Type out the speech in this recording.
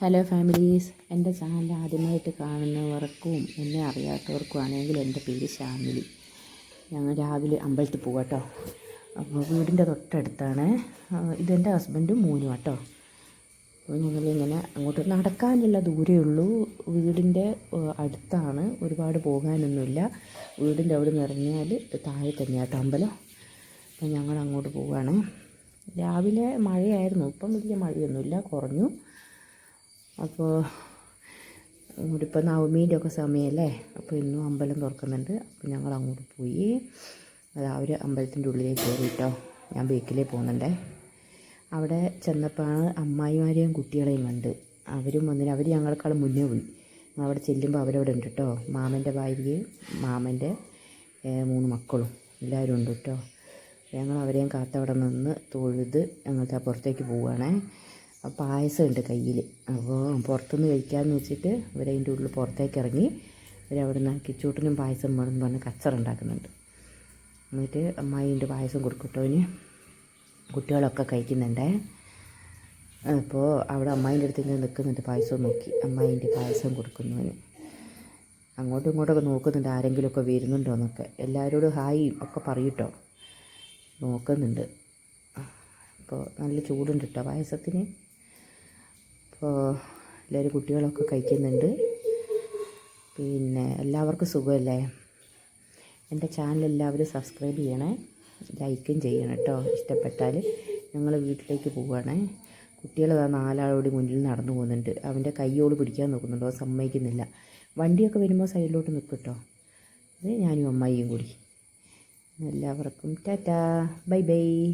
Hello families എന്റെ channel ആദ്യമായിട്ട് കാണുന്നവർക്കും എന്നെ അറിയാത്തവർക്കും ആണെങ്കിൽ എന്റെ പേര് ശ്യാമിലി. ഞങ്ങൾ രാവിലെ അമ്പലത്തിൽ പോകാം കേട്ടോ അപ്പോൾ വീടിന്റെ തൊട്ടടുത്താണ്. ഇതെന്റെ ഹസ്ബൻഡും മൂന്നും കേട്ടോ അപ്പോൾ ഞങ്ങളിങ്ങനെ അങ്ങോട്ട് നടക്കാനുള്ള ദൂരേ ഉള്ളൂ. വീടിന്റെ അടുത്താണ്. ഒരുപാട് പോകാനൊന്നുമില്ല. വീടിന്റെ അവിടെ നിന്ന് ഇറങ്ങിയാൽ താഴെ തന്നെ കേട്ടോ അമ്പലം. അപ്പോൾ ഞങ്ങൾ അങ്ങോട്ട് പോവുകയാണ് രാവിലെ മഴയായിരുന്നു. ഇപ്പം വലിയ മഴയൊന്നുമില്ല. കുറഞ്ഞു. അപ്പോൾ ഇവിടിപ്പോൾ നവമീന്റെ ഒക്കെ സമയമല്ലേ? അപ്പോൾ ഇന്നും അമ്പലം തുറക്കുന്നുണ്ട്. അപ്പോൾ ഞങ്ങൾ അങ്ങോട്ട് പോയി. അത് അവർ അമ്പലത്തിന്റെ ഉള്ളിലേക്ക് കയറിയിട്ടോ ഞാൻ ബേക്കിലേ പോകുന്നുണ്ടേ. അവിടെ ചെന്നപ്പോഴാണ് അമ്മായിമാരെയും കുട്ടികളെയും കണ്ട് അവരും വന്നിന് അവർ ഞങ്ങൾക്കാൾ മുന്നേ പോയി. അവിടെ ചെല്ലുമ്പോൾ അവരവിടെ ഉണ്ട് കേട്ടോ. മാമന്റെ ഭാര്യയും മാമന്റെ മൂന്ന് മക്കളും എല്ലാവരും ഉണ്ട് കേട്ടോ. ഞങ്ങൾ അവരെയും കാത്തവിടെ നിന്ന് തൊഴുത് ഞങ്ങൾക്ക് പുറത്തേക്ക് പോവുകയാണേ. ആ പായസം ഉണ്ട് കയ്യിൽ അപ്പോൾ പുറത്തുനിന്ന് കഴിക്കാമെന്ന് വെച്ചിട്ട് ഇവരതിന്റെ ഉള്ളിൽ പുറത്തേക്ക് ഇറങ്ങി ഇവരവിടെ നിന്ന് കിച്ചൂട്ടിനും പായസം വേണമെന്ന് പറഞ്ഞ് കച്ചറ ഉണ്ടാക്കുന്നുണ്ട്. എന്നിട്ട് അമ്മായിന്റെ പായസം കൊടുക്കട്ടോന് കുട്ടികളൊക്കെ കഴിക്കുന്നുണ്ടേ. അപ്പോൾ അവിടെ അമ്മായിന്റെ അടുത്ത് ഇങ്ങനെ നിൽക്കുന്നുണ്ട് പായസം നോക്കി. അമ്മായിന്റെ പായസം കൊടുക്കുന്നതിന് അങ്ങോട്ടും ഇങ്ങോട്ടൊക്കെ നോക്കുന്നുണ്ട് ആരെങ്കിലുമൊക്കെ വരുന്നുണ്ടോ എന്നൊക്കെ. എല്ലാവരോടും ഹായ് ഒക്കെ പറയൂട്ടോ നോക്കുന്നുണ്ട്. അപ്പോൾ നല്ല ചൂടുണ്ട് കേട്ടോ പായസത്തിന്. അപ്പോൾ എല്ലാവരും കുട്ടികളൊക്കെ കഴിക്കുന്നുണ്ട്. പിന്നെ എല്ലാവർക്കും സുഖമല്ലേ? എന്റെ ചാനൽ എല്ലാവരും സബ്സ്ക്രൈബ് ചെയ്യണേ. ലൈക്കും ചെയ്യണം കേട്ടോ. ഇഷ്ടപ്പെട്ടാൽ ഞങ്ങൾ വീട്ടിലേക്ക് പോവുകയാണേ. കുട്ടികൾ ആ നാലാളോടി മുന്നിൽ നടന്നു പോകുന്നുണ്ട്. അവന്റെ കയ്യോട് പിടിക്കാൻ നോക്കുന്നുണ്ടോ. സമ്മതിക്കുന്നില്ല. വണ്ടിയൊക്കെ വരുമ്പോൾ സൈഡിലോട്ട് നിൽക്കും കേട്ടോ. അത് ഞാനും അമ്മായിയും കൂടി. എല്ലാവർക്കും ടാറ്റാ. Bye bye.